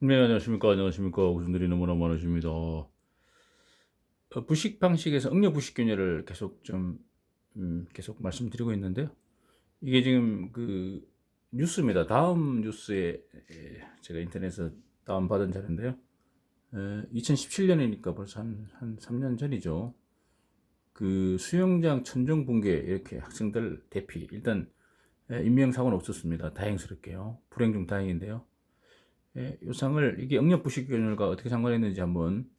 네, 안녕하십니까. 안녕하십니까. 웃음들이 너무나 많으십니다. 어, 부식 방식에서 응력 부식 균열을 계속 좀, 음, 계속 말씀드리고 있는데요. 이게 지금 그 뉴스입니다. 다음 뉴스에 에, 제가 인터넷에서 다운받은 자료인데요. 2017년이니까 벌써 한, 한 3년 전이죠. 그 수영장 천정 붕괴 이렇게 학생들 대피. 일단 에, 인명사고는 없었습니다. 다행스럽게요. 불행 중 다행인데요. 예, 이 상을 이게 응력 부식 균열과 어떻게 상관했는지 한번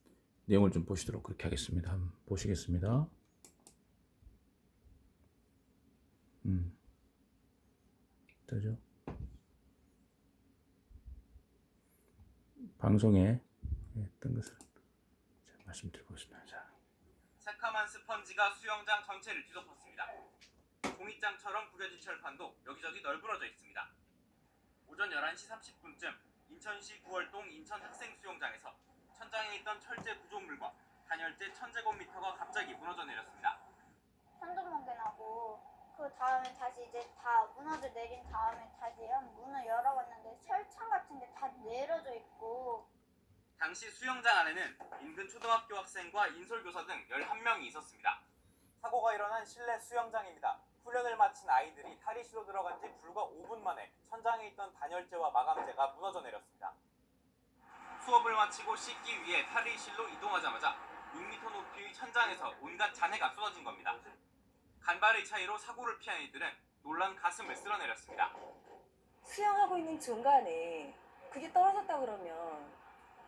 내용을 좀 보시도록 그렇게 하겠습니다. 한번 보시겠습니다. 음, 뜨죠? 방송에 예, 뜬 것을. 자, 새카만 스펀지가 수영장 전체를 뒤덮었습니다. 종이장처럼 구겨진 철판도 여기저기 널브러져 있습니다. 오전 11시 30분쯤 인천시 9월동 인천 학생 수영장에서 천장에 있던 철제 구조물과 단열재 1000제곱미터가 갑자기 무너져 내렸습니다. 천둥 번개 나고 그 다음에 다시 이제 다 문어들 내린 다음에 다시 한 문을 열어봤는데 철창 같은 게 다 내려져 있고 당시 수영장 안에는 인근 초등학교 학생과 인솔교사 등 11명이 있었습니다. 사고가 일어난 실내 수영장입니다. 훈련을 마친 아이들이 탈의실로 들어간 지 불과 5분 만에 천장에 있던 단열재와 마감재가 무너져 내렸습니다. 수업을 마치고 씻기 위해 탈의실로 이동하자마자 6m 높이의 천장에서 온갖 잔해가 쏟아진 겁니다. 간발의 차이로 사고를 피한 이들은 놀란 가슴을 쓸어내렸습니다. 수영하고 있는 중간에 그게 떨어졌다 그러면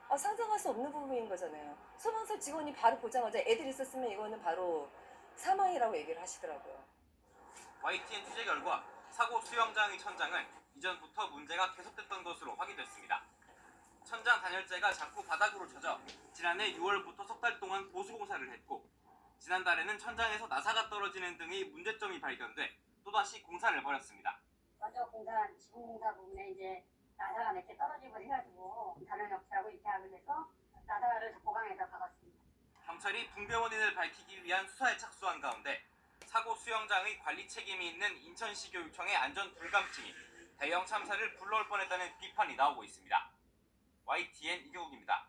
아, 상상할 수 없는 부분인 거잖아요. 소방서 직원이 바로 보자마자 애들 있었으면 이거는 바로 사망이라고 얘기를 하시더라고요. YTN 취재 결과 사고 수영장의 천장은 이전부터 문제가 계속됐던 것으로 확인됐습니다. 천장 단열재가 자꾸 바닥으로 쳐져 지난해 6월부터 석 달 동안 보수 공사를 했고 지난달에는 천장에서 나사가 떨어지는 등의 문제점이 발견돼 또다시 공사를 벌였습니다. 먼저 공사, 지붕 공사 부분에 이제 나사가 몇 개 떨어지고 해가지고 단열 역사하고 이렇게 하게 돼서 나사를 보강해서 박았습니다. 경찰이 붕괴 원인을 밝히기 위한 수사에 착수한 가운데 사고 수영장의 관리 책임이 있는 인천시 교육청의 안전 불감증이 대형 참사를 불러올 뻔했다는 비판이 나오고 있습니다. YTN 이경욱입니다.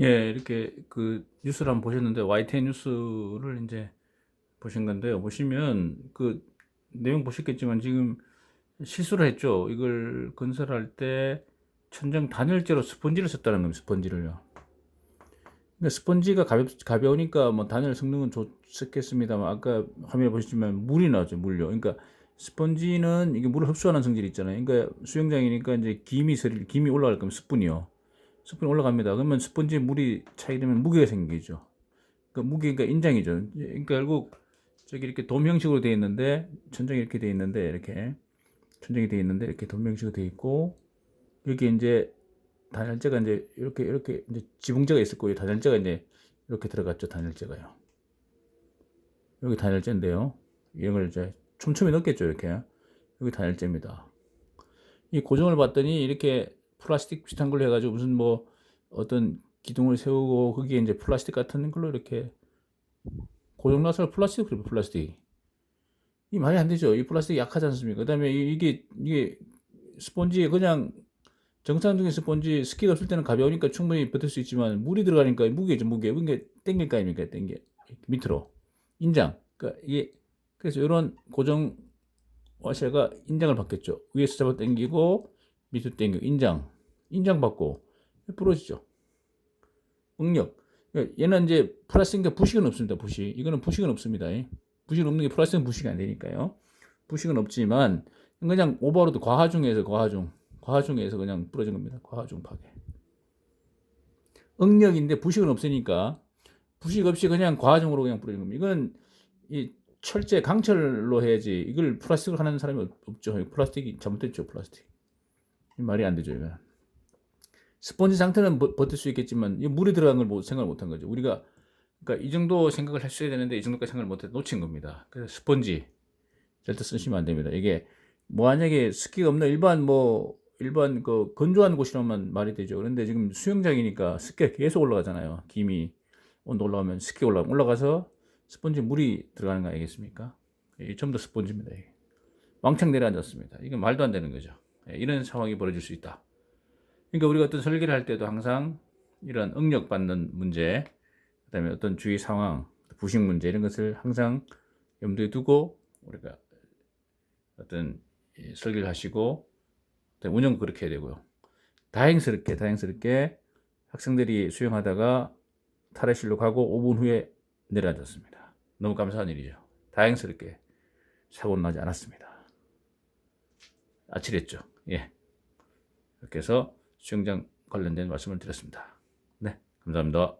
예, 이렇게 그 뉴스를 한번 보셨는데 YTN 뉴스를 이제 보신 건데요. 보시면 그 내용 보셨겠지만 지금 실수를 했죠. 이걸 건설할 때 천장 단열재로 스펀지를 썼다는 겁니다. 스펀지를요. 그러니까 스펀지가 가볍, 가벼우니까 뭐 단열 성능은 좋겠습니다만 아까 화면에 보시지만 물이 나오죠. 물요. 그러니까 스펀지는 이게 물을 흡수하는 성질이 있잖아요. 그러니까 수영장이니까 이제 김이 설 김이 올라갈 거면 스푼이요. 스푼 올라갑니다. 그러면 스펀지에 물이 차게 되면 무게가 생기죠. 그 무게가 인장이죠. 그러니까 결국 저기 이렇게 돔 형식으로 되어 있는데 천장이 이렇게 되어 있는데 이렇게 천장이 되어 있는데 이렇게 돔 형식으로 되어 있고 여기 이제 단열재가 이제 이렇게 이렇게 이제 지붕재가 있을 거예요. 단열재가 이제 이렇게 들어갔죠. 단열재가요. 여기 단열재인데요. 이런 걸 이제 촘촘히 넣겠죠. 이렇게 여기 단열재입니다. 이 고정을 봤더니 이렇게 플라스틱 비슷한 걸로 해가지고 무슨 뭐 어떤 기둥을 세우고 거기에 이제 플라스틱 같은 걸로 이렇게 고정 나설 플라스틱 그래 플라스틱 이 말이 안 되죠. 이 플라스틱 약하지 않습니까? 그 다음에 이- 이게 이게 스펀지에 그냥 정상적인 스펀지 스키가 없을 때는 가벼우니까 충분히 버틸 수 있지만 물이 들어가니까 무게죠 무게. 무게 땡길 거 아닙니까? 땡겨. 밑으로. 인장. 그러니까 이게 그래서 이런 고정 와셔가 인장을 받겠죠. 위에서 잡아 당기고 밑으로 당겨. 인장. 인장 받고 부러지죠. 응력. 그러니까 얘는 이제 플라스틱과 부식은 없습니다 부식. 이거는 부식은 없습니다. 예. 부식은 없는 게 플라스틱은 부식이 안 되니까요. 부식은 없지만 그냥 오버로드 과하중에서 과하중 과하중에서 그냥 부러진 겁니다. 과하중 파괴. 응력인데 부식은 없으니까 부식 없이 그냥 과하중으로 그냥 부러진 겁니다. 이건 이 철제 강철로 해야지 이걸 플라스틱으로 하는 사람이 없- 없죠. 플라스틱이 잘못됐죠 플라스틱. 이 말이 안 되죠 이거 스펀지 상태는 버, 버틸 수 있겠지만 이 물이 들어간 걸 못- 생각을 못한 거죠. 우리가 그러니까 이 정도 생각을 했어야 되는데 이 정도까지 생각을 못해 놓친 겁니다. 그래서 스펀지 절대 쓰시면 안 됩니다. 이게 뭐 만약에 스키가 없는 일반 뭐 일반 그 건조한 곳이라면 말이 되죠 그런데 지금 수영장이니까 습기가 계속 올라가잖아요 김이 온도 올라가면 습기 올라 올라가서 스펀지 물이 들어가는 거 아니겠습니까? 이게 전부 다 스펀지입니다. 이게. 왕창 내려앉았습니다. 이건 말도 안 되는 거죠. 예, 이런 상황이 벌어질 수 있다. 그러니까 우리가 어떤 설계를 할 때도 항상 이런 응력받는 문제, 그 다음에 어떤 주위 상황, 부식 문제 이런 것을 항상 염두에 두고 우리가 어떤 이 설계를 하시고 운영 그렇게 해야 되고요. 다행스럽게 다행스럽게 학생들이 수영하다가 탈의실로 가고 5분 후에 내려앉았습니다. 너무 감사한 일이죠. 다행스럽게 사고는 나지 않았습니다. 아찔했죠. 예. 이렇게 해서 수영장 관련된 말씀을 드렸습니다. 네, 감사합니다.